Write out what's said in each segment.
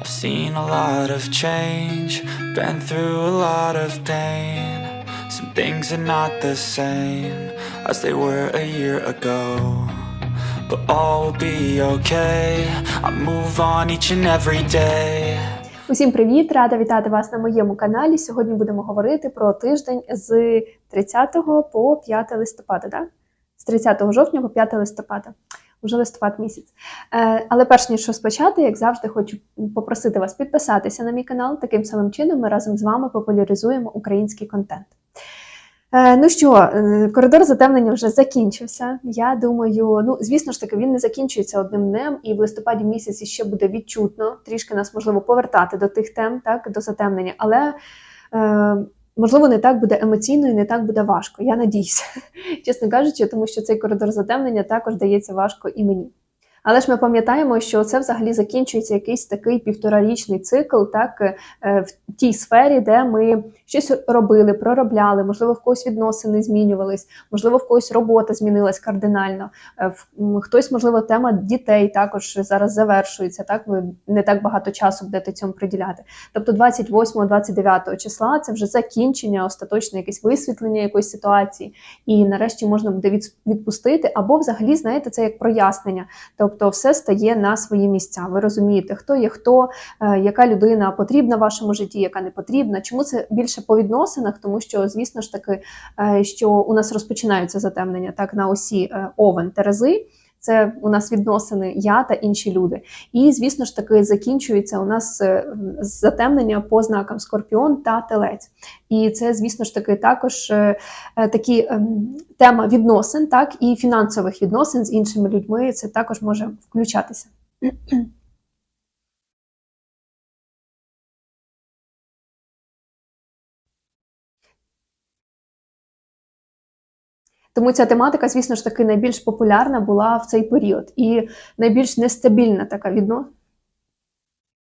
I've seen a lot of change, been through a lot of pain. Some things are not the same as they were a year ago. But all will be okay. I move on each and every day. Усім привіт! Рада вітати вас на моєму каналі. Сьогодні будемо говорити про тиждень з 30 по 5 листопада. Да? З 30 жовтня по 5 листопада. Уже листопад місяць. Е, але перш ніж розпочати, як завжди, хочу попросити вас підписатися на мій канал. Таким самим чином ми разом з вами популяризуємо український контент. Е, ну що, е, коридор затемнення вже закінчився. Я думаю, ну звісно ж таки, він не закінчується одним днем, і в листопаді місяці ще буде відчутно трішки нас можливо повертати до тих тем, так до затемнення, але е, можливо не так буде емоційно і не так буде важко. Я надіюся, чесно кажучи, тому що цей коридор затемнення також дається важко і мені. Але ж ми пам'ятаємо, що це взагалі закінчується якийсь такий півторарічний цикл, так е, в тій сфері, де ми щось робили, проробляли, можливо, в когось відносини змінювались, можливо, в когось робота змінилась кардинально. е, Хтось, можливо, тема дітей також зараз завершується. Так, ви не так багато часу будете цьому приділяти. Тобто 28-29 числа це вже закінчення, остаточне якесь висвітлення якоїсь ситуації, і нарешті можна буде відпустити, або взагалі, знаєте, це як прояснення. Тобто все стає на свої місця. Ви розумієте, хто є хто, е, яка людина потрібна в вашому житті, яка не потрібна. Чому це більше по відносинах? Тому що, звісно ж таки, е, що у нас розпочинаються затемнення так на осі е, Овен Терези. Це у нас відносини я та інші люди. І, звісно ж таки, закінчується у нас е, затемнення по знакам Скорпіон та Телець. І це, звісно ж таки, також е, е, такі ем, тема відносин, так і фінансових відносин з іншими людьми. Це також може включатися. Тому ця тематика, звісно ж таки, найбільш популярна була в цей період і найбільш нестабільна така відно.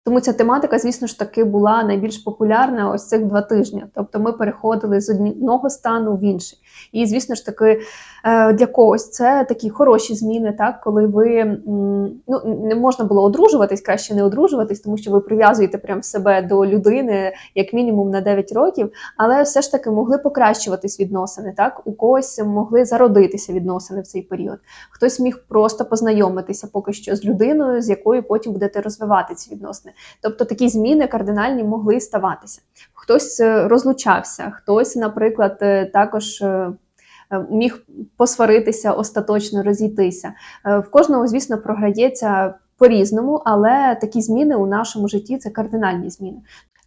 Тому ця тематика, звісно ж таки, була найбільш популярна ось цих два тижні. Тобто ми переходили з одного стану в інший. І, звісно ж таки, е, для когось це такі хороші зміни, так, коли ви ну, не можна було одружуватись, краще не одружуватись, тому що ви прив'язуєте прям себе до людини як мінімум на 9 років, але все ж таки могли покращуватись відносини. Так, у когось могли зародитися відносини в цей період. Хтось міг просто познайомитися поки що з людиною, з якою потім будете розвивати ці відносини. Тобто такі зміни кардинальні могли ставатися. Хтось е, розлучався, хтось, наприклад, е, також. е, Міг посваритися, остаточно розійтися. В кожного, звісно, програється по-різному, але такі зміни у нашому житті це кардинальні зміни.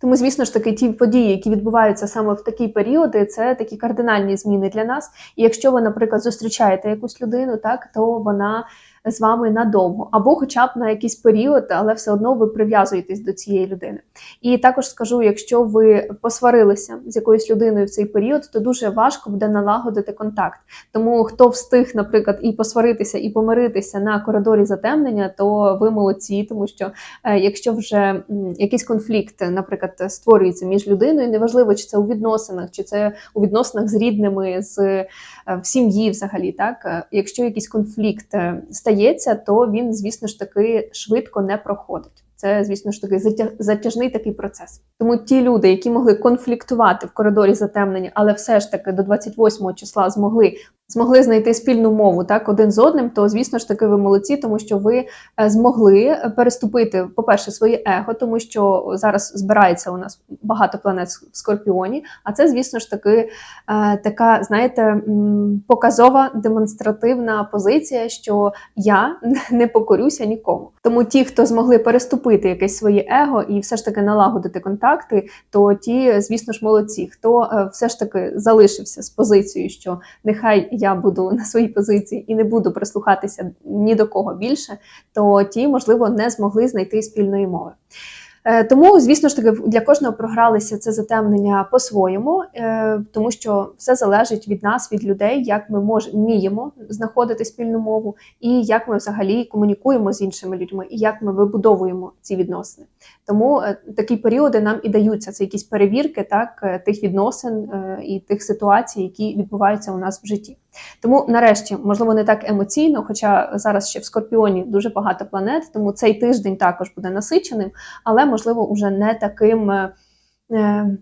Тому, звісно ж таки, ті події, які відбуваються саме в такі періоди, це такі кардинальні зміни для нас. І якщо ви, наприклад, зустрічаєте якусь людину, так то вона з вами надовго, або хоча б на якийсь період, але все одно ви прив'язуєтесь до цієї людини. І також скажу, якщо ви посварилися з якоюсь людиною в цей період, то дуже важко буде налагодити контакт. Тому хто встиг, наприклад, і посваритися, і помиритися на коридорі затемнення, то ви молодці, тому що е, якщо вже якийсь конфлікт, наприклад, створюється між людиною, неважливо, чи це у відносинах, чи це у відносинах з рідними, з е, в сім'ї, взагалі, так е, якщо якийсь конфлікт е, стається, то він, звісно ж таки, швидко не проходить. Це, звісно ж таки, затя- затяжний такий процес. Тому ті люди, які могли конфліктувати в коридорі затемнення, але все ж таки до 28 числа змогли змогли знайти спільну мову так один з одним, то звісно ж таки ви молодці, тому що ви е, змогли переступити, по-перше, своє его, тому що зараз збирається у нас багато планет в Скорпіоні. А це, звісно ж таки, е, така, знаєте, показова демонстративна позиція, що я не покорюся нікому. Тому ті, хто змогли переступити якесь своє его і все ж таки налагодити контакти, то ті, звісно ж, молодці. Хто е, все ж таки залишився з позицією, що нехай я буду на своїй позиції і не буду прислухатися ні до кого більше, то ті, можливо, не змогли знайти спільної мови. Е, Тому, звісно ж таки, для кожного програлися це затемнення по-своєму, е, тому що все залежить від нас, від людей, як ми мож, вміємо знаходити спільну мову, і як ми взагалі комунікуємо з іншими людьми, і як ми вибудовуємо ці відносини. Тому е, такі періоди нам і даються. Це якісь перевірки так, е, тих відносин е, і тих ситуацій, які відбуваються у нас в житті. Тому, нарешті, можливо, не так емоційно, хоча зараз ще в Скорпіоні дуже багато планет, тому цей тиждень також буде насиченим, але можливо уже не таким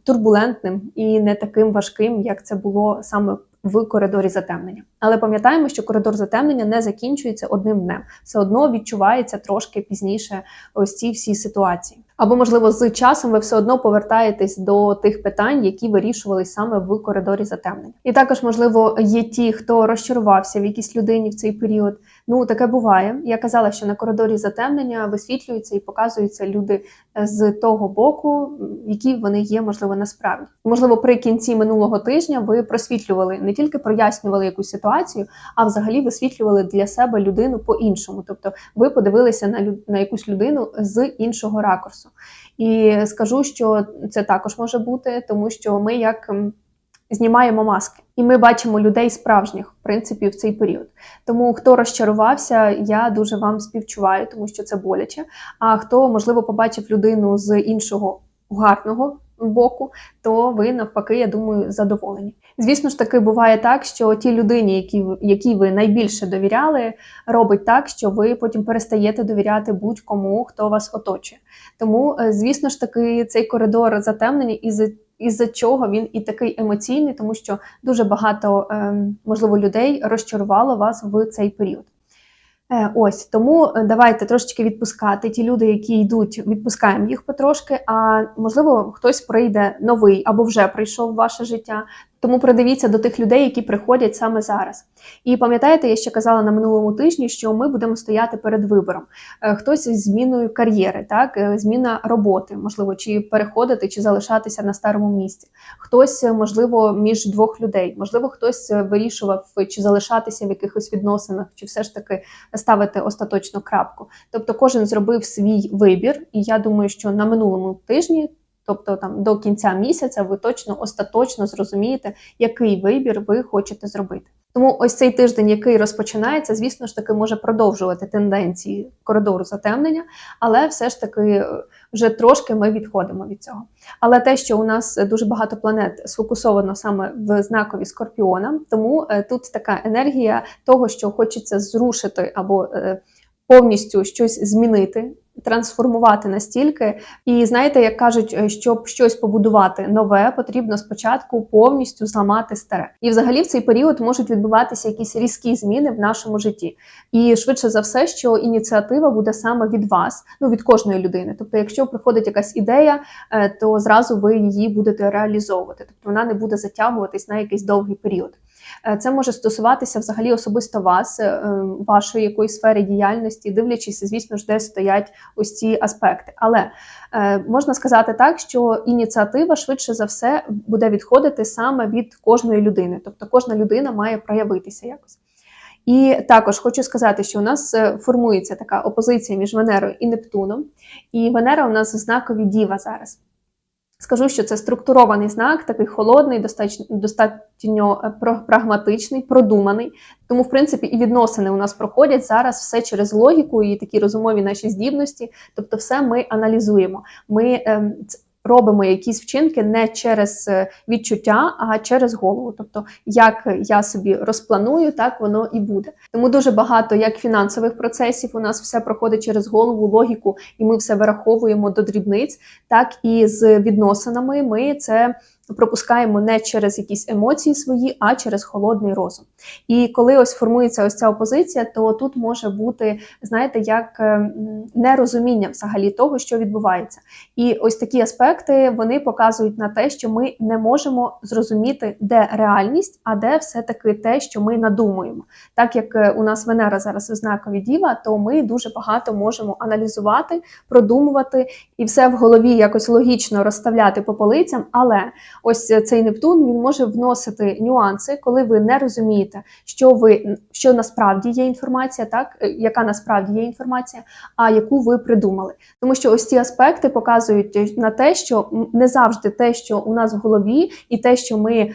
турбулентним і не таким важким, як це було саме в коридорі затемнення. Але пам'ятаємо, що коридор затемнення не закінчується одним днем. Все одно відчувається трошки пізніше ось ці всі ситуації. Або, можливо, з часом ви все одно повертаєтесь до тих питань, які вирішувались саме в коридорі затемнення. І також, можливо, є ті, хто розчарувався в якійсь людині в цей період. Ну, таке буває. Я казала, що на коридорі затемнення висвітлюються і показуються люди е, з того боку, які вони є, можливо, насправді. Можливо, при кінці минулого тижня ви просвітлювали не тільки прояснювали якусь ситуацію, а взагалі висвітлювали для себе людину по-іншому. Тобто, ви подивилися на на якусь людину з іншого ракурсу. І скажу, що це також може бути, тому що ми як знімаємо маски, і ми бачимо людей справжніх, в принципі, в цей період. Тому хто розчарувався, я дуже вам співчуваю, тому що це боляче. А хто, можливо, побачив людину з іншого гарного боку, то ви навпаки, я думаю, задоволені. Звісно ж таки, буває так, що ті людині, які, ви- ви найбільше довіряли, робить так, що ви потім перестаєте довіряти будь-кому, хто вас оточує. Тому, е, звісно ж таки, цей коридор затемнений із із-за чого він і такий емоційний, тому що дуже багато ем, можливо людей розчарувало вас в цей період. Е, Ось тому е, давайте трошечки відпускати. Ті люди, які йдуть, відпускаємо їх потрошки. А можливо, хтось прийде новий або вже прийшов в ваше життя. Тому придивіться до тих людей, які приходять саме зараз. І пам'ятаєте, я ще казала на минулому тижні, що ми будемо стояти перед вибором. Е, Хтось з зміною кар'єри, так е, зміна роботи, можливо, чи переходити, чи залишатися на старому місці. Хтось, е, можливо, між двох людей, можливо, хтось вирішував, чи залишатися в якихось відносинах, чи все ж таки ставити остаточну крапку. Тобто, кожен зробив свій вибір, і я думаю, що на минулому тижні. Тобто там до кінця місяця ви точно остаточно зрозумієте, який вибір ви хочете зробити. Тому ось цей тиждень, який розпочинається, звісно ж таки може продовжувати тенденції коридору затемнення, але все ж таки е, вже трошки ми відходимо від цього. Але те, що у нас дуже багато планет сфокусовано саме в знакові Скорпіона, тому е, тут така енергія того, що хочеться зрушити або е, повністю щось змінити. Трансформувати настільки, і знаєте, як кажуть, е, щоб щось побудувати нове, потрібно спочатку повністю зламати старе. І взагалі в цей період можуть відбуватися якісь різкі зміни в нашому житті. І швидше за все, що ініціатива буде саме від вас, ну від кожної людини. Тобто, якщо приходить якась ідея, е, то зразу ви її будете реалізовувати. Тобто вона не буде затягуватись на якийсь довгий період. Е, Це може стосуватися взагалі особисто вас, е, е, вашої якоїсь сфери діяльності, дивлячись, звісно ж, де стоять ось ці аспекти. Але можна сказати так, що ініціатива швидше за все буде відходити саме від кожної людини, тобто кожна людина має проявитися якось. І також хочу сказати, що у нас формується така опозиція між Венерою і Нептуном, і Венера у нас в знакові діва зараз. Скажу, що це структурований знак, такий холодний, достатньо, достатньо е, прагматичний, продуманий. Тому, в принципі, і відносини у нас проходять зараз все через логіку і такі розумові наші здібності. Тобто, все ми аналізуємо. Ми ем, робимо якісь вчинки не через е, відчуття, а через голову. Тобто, як я собі розпланую, так воно і буде. Тому дуже багато як фінансових процесів у нас все проходить через голову, логіку, і ми все вираховуємо до дрібниць, так і з відносинами ми це пропускаємо не через якісь емоції свої, а через холодний розум. І коли ось формується ось ця опозиція, то тут може бути, знаєте, як е, нерозуміння взагалі того, що відбувається. І ось такі аспекти вони показують на те, що ми не можемо зрозуміти, де реальність, а де все-таки те, що ми надумуємо. Так як е, у нас Венера зараз в знакові діва, то ми дуже багато можемо аналізувати, продумувати і все в голові якось логічно розставляти по полицям. Але ось цей Нептун він може вносити нюанси, коли ви не розумієте, що ви що насправді є інформація, так е, яка насправді є інформація, а яку ви придумали. Тому що ось ці аспекти показують на те, що не завжди те, що у нас в голові, і те, що ми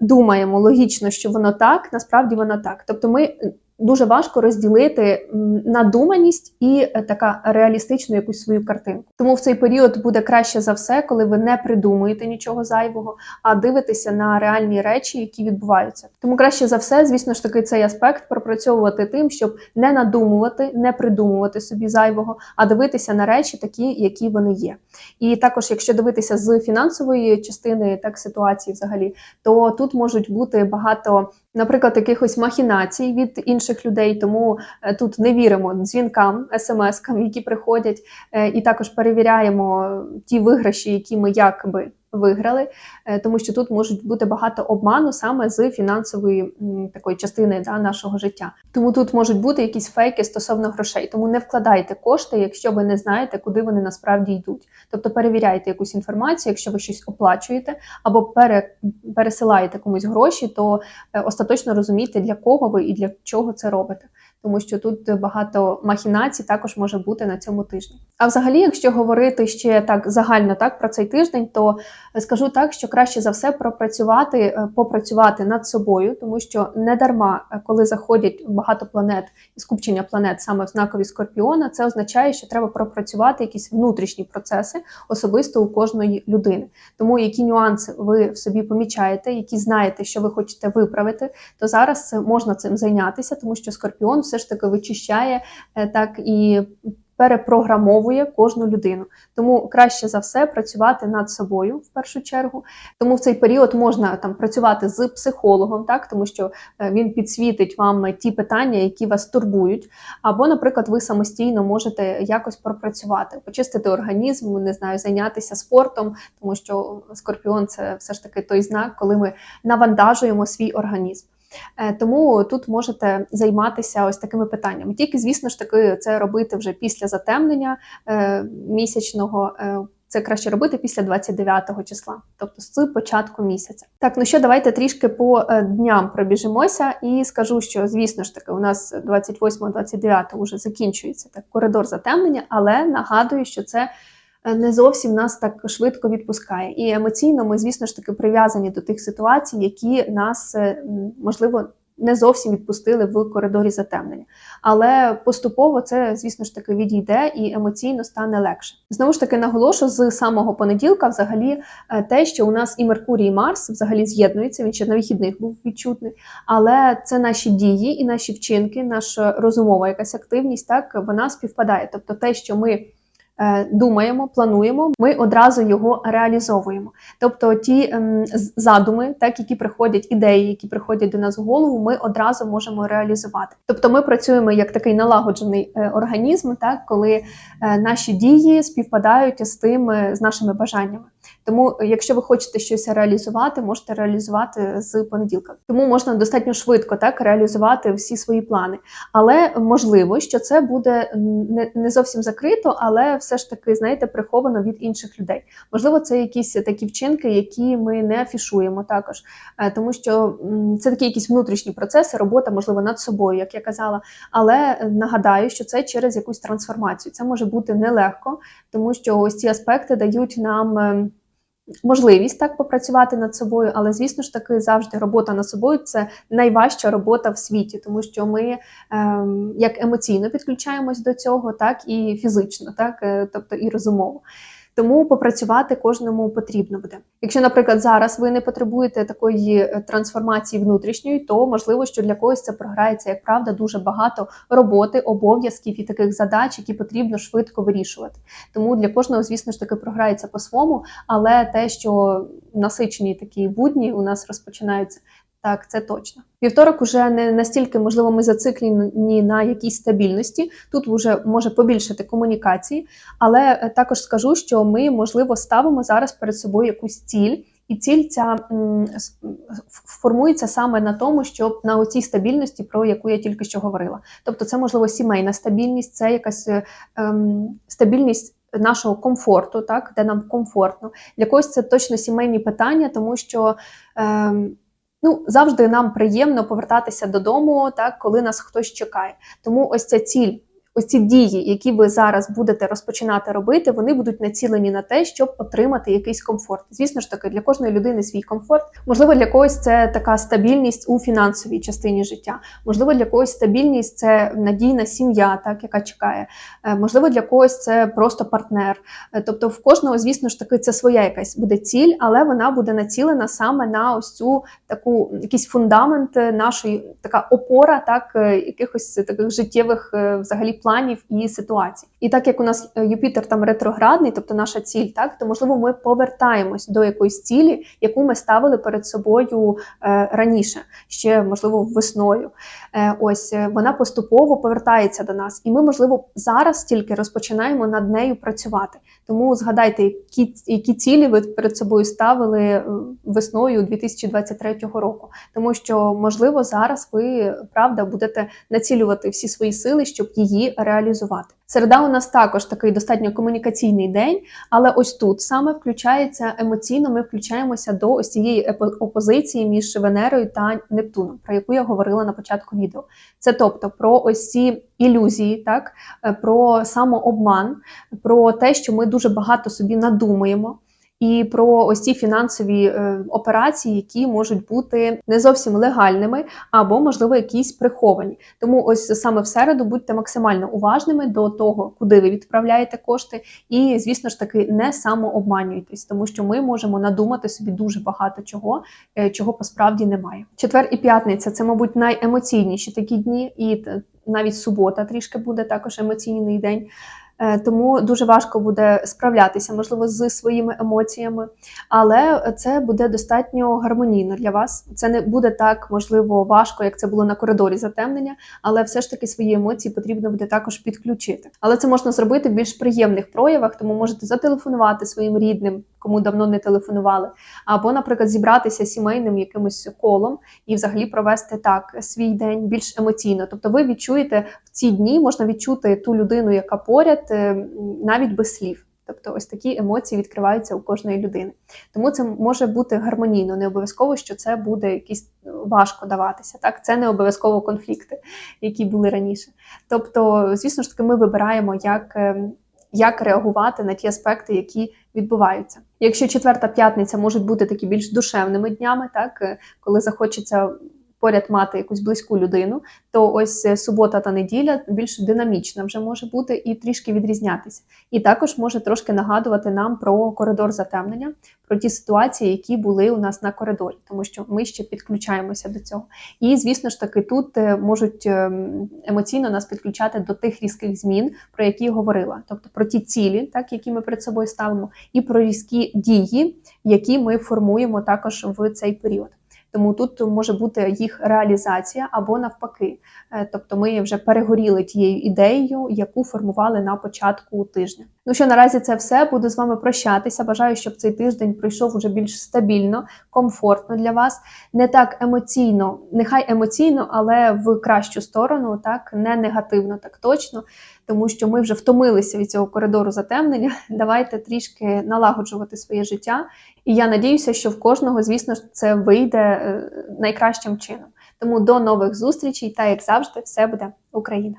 думаємо логічно, що воно так, насправді воно так. Тобто ми дуже важко розділити надуманість і е, така реалістичну якусь свою картинку. Тому в цей період буде краще за все, коли ви не придумуєте нічого зайвого, а дивитеся на реальні речі, які відбуваються. Тому краще за все, звісно ж таки, цей аспект пропрацьовувати тим, щоб не надумувати, не придумувати собі зайвого, а дивитися на речі такі, які вони є. І також, якщо дивитися з фінансової частини так ситуації, взагалі, то тут можуть бути багато, наприклад, якихось махінацій від інших людей. Тому е, тут не віримо дзвінкам, смс-кам, які приходять, е, і також перевіряємо ті виграші, які ми якби виграли, е, тому що тут можуть бути багато обману саме з фінансової такої частини да, нашого життя. Тому тут можуть бути якісь фейки стосовно грошей. Тому не вкладайте кошти, якщо ви не знаєте, куди вони насправді йдуть. Тобто перевіряйте якусь інформацію, якщо ви щось оплачуєте або пере, пересилаєте комусь гроші, то е, остаточно розумійте, для кого ви і для чого це робите. Тому що тут багато махінацій також може бути на цьому тижні. А взагалі, якщо говорити ще так загально так про цей тиждень, то скажу так, що краще за все пропрацювати, е, попрацювати над собою, тому що не дарма, е, коли заходять багато планет і скупчення планет саме в знакові Скорпіона, це означає, що треба пропрацювати якісь внутрішні процеси особисто у кожної людини. Тому які нюанси ви в собі помічаєте, які знаєте, що ви хочете виправити, то зараз можна цим зайнятися, тому що Скорпіон все ж таки вичищає е, так і перепрограмовує кожну людину. Тому краще за все працювати над собою в першу чергу. Тому в цей період можна там працювати з психологом, так тому що е, він підсвітить вам ті питання, які вас турбують. Або, наприклад, ви самостійно можете якось пропрацювати, почистити організм, не знаю, зайнятися спортом, тому що скорпіон це все ж таки той знак, коли ми навантажуємо свій організм. Е, Тому тут можете займатися ось такими питаннями. Тільки, звісно ж таки, це робити вже після затемнення е, місячного. е, Це краще робити після 29 числа, тобто з початку місяця. Так, ну що, давайте трішки по дням пробіжимося і скажу, що звісно ж таки, у нас 28-29 вже закінчується так коридор затемнення, але нагадую, що це не зовсім нас так швидко відпускає. І емоційно ми, звісно ж таки, прив'язані до тих ситуацій, які нас е, можливо не зовсім відпустили в коридорі затемнення. Але поступово це, звісно ж таки, відійде і емоційно стане легше. Знову ж таки, наголошу з самого понеділка, взагалі, е, те, що у нас і Меркурій, і Марс взагалі з'єднуються. Він ще на вихідних був відчутний. Але це наші дії і наші вчинки, наша розумова якась активність, так вона співпадає. Тобто, те, що ми е, думаємо, плануємо, ми одразу його реалізовуємо. Тобто, ті ем, задуми, так які приходять, ідеї, які приходять до нас в голову, ми одразу можемо реалізувати. Тобто, ми працюємо як такий налагоджений е, організм, так коли е, наші дії співпадають з тим, е, з нашими бажаннями. Тому, е, якщо ви хочете щось реалізувати, можете реалізувати з понеділка. Тому можна достатньо швидко так реалізувати всі свої плани. Але можливо, що це буде не, зовсім закрито, але все ж таки, знаєте, приховано від інших людей. Можливо, це якісь такі вчинки, які ми не афішуємо також, Е, тому що це такі якісь внутрішні процеси, робота, можливо, над собою, як я казала. Але е, нагадаю, що це через якусь трансформацію. Це може бути нелегко, тому що ось ці аспекти дають нам. Можливість так попрацювати над собою, але звісно ж таки завжди робота над собою це найважча робота в світі, тому що ми ем, як емоційно підключаємось до цього, так і фізично, так е, тобто і розумово. Тому попрацювати кожному потрібно буде. Якщо, наприклад, зараз ви не потребуєте такої е, трансформації внутрішньої, то можливо, що для когось це програється як правда дуже багато роботи, обов'язків і таких задач, які потрібно швидко вирішувати. Тому для кожного, звісно ж таки, програється по-своєму, але те, що насичені такі будні у нас розпочинаються. Так, це точно. Вівторок уже не настільки, можливо, ми зациклені на якійсь стабільності. Тут вже може побільшити комунікації, але е, також скажу, що ми, можливо, ставимо зараз перед собою якусь ціль, і ціль ця формується саме на тому, щоб на оцій стабільності, про яку я тільки що говорила. Тобто, це можливо сімейна стабільність, це якась е, ем, стабільність. Нашого комфорту, так де нам комфортно, для когось це точно сімейні питання, тому що ем, ну завжди нам приємно повертатися додому, так коли нас хтось чекає. Тому ось ця ціль ось ці дії, які ви зараз будете розпочинати робити, вони будуть націлені на те, щоб отримати якийсь комфорт. Звісно ж таки, для кожної людини свій комфорт. Можливо, для когось це така стабільність у фінансовій частині життя. Можливо, для когось стабільність це надійна сім'я, так яка чекає. Е, Можливо, для когось це просто партнер. Е, Тобто, в кожного, звісно ж таки, це своя якась буде ціль, але вона буде націлена саме на ось цю таку якийсь фундамент е, нашої, така опора, так якихось таких життєвих взагалі планів і ситуацій. І так як у нас е, Юпітер там ретроградний, тобто наша ціль, так то можливо ми повертаємось до якоїсь цілі, яку ми ставили перед собою е, раніше, ще можливо весною. Е, ось е, вона поступово повертається до нас, і ми, можливо, зараз тільки розпочинаємо над нею працювати. Тому згадайте, які, які цілі ви перед собою ставили е, весною 2023 року. Тому що, можливо, зараз ви правда будете націлювати всі свої сили, щоб її реалізувати. Середа у нас також такий достатньо комунікаційний день, але ось тут саме включається емоційно. Ми включаємося до ось цієї опозиції між Венерою та Нептуном, про яку я говорила на початку відео. Це тобто про ось ці ілюзії, так е, про самообман, про те, що ми дуже багато собі надумаємо. І про ось ці фінансові е, операції, які можуть бути не зовсім легальними, або можливо якісь приховані. Тому ось саме в середу будьте максимально уважними до того, куди ви відправляєте кошти, і звісно ж таки не самообманюйтесь, тому що ми можемо надумати собі дуже багато чого, е, чого посправді немає. Четвер і п'ятниця це, мабуть, найемоційніші такі дні, і навіть субота трішки буде також емоційний день. Е, Тому дуже важко буде справлятися, можливо, з своїми емоціями, але це буде достатньо гармонійно для вас. Це не буде так, можливо, важко, як це було на коридорі затемнення, але все ж таки свої емоції потрібно буде також підключити. Але це можна зробити в більш приємних проявах, тому можете зателефонувати своїм рідним, кому давно не телефонували, або, наприклад, зібратися сімейним якимось колом і взагалі провести так свій день більш емоційно. Тобто, ви відчуєте в ці дні, можна відчути ту людину, яка поряд, навіть без слів. Тобто, ось такі емоції відкриваються у кожної людини. Тому це може бути гармонійно, не обов'язково, що це буде якісь е, важко даватися. Так, це не обов'язково конфлікти, які були раніше. Тобто, звісно ж таки, ми вибираємо, як, е, як реагувати на ті аспекти, які відбуваються. Якщо четверта п'ятниця можуть бути такі більш душевними днями, так е, коли захочеться поряд мати якусь близьку людину, то ось е, субота та неділя більш динамічна вже може бути і трішки відрізнятися. І також може трошки нагадувати нам про коридор затемнення, про ті ситуації, які були у нас на коридорі, тому що ми ще підключаємося до цього. І звісно ж таки, тут е, можуть ем, емоційно нас підключати до тих різких змін, про які говорила, тобто про ті цілі, так які ми перед собою ставимо, і про різкі дії, які ми формуємо також в цей період. Тому тут може бути їх реалізація або навпаки. Е, Тобто ми вже перегоріли тією ідеєю, яку формували на початку тижня. Ну що наразі це все. Буду з вами прощатися. Бажаю, щоб цей тиждень пройшов уже більш стабільно, комфортно для вас, не так емоційно, нехай емоційно, але в кращу сторону, так не негативно, так точно. Тому що ми вже втомилися від цього коридору затемнення. Давайте трішки налагоджувати своє життя. І я надіюся, що в кожного, звісно ж, це вийде е, найкращим чином. Тому до нових зустрічей та як завжди, все буде Україна!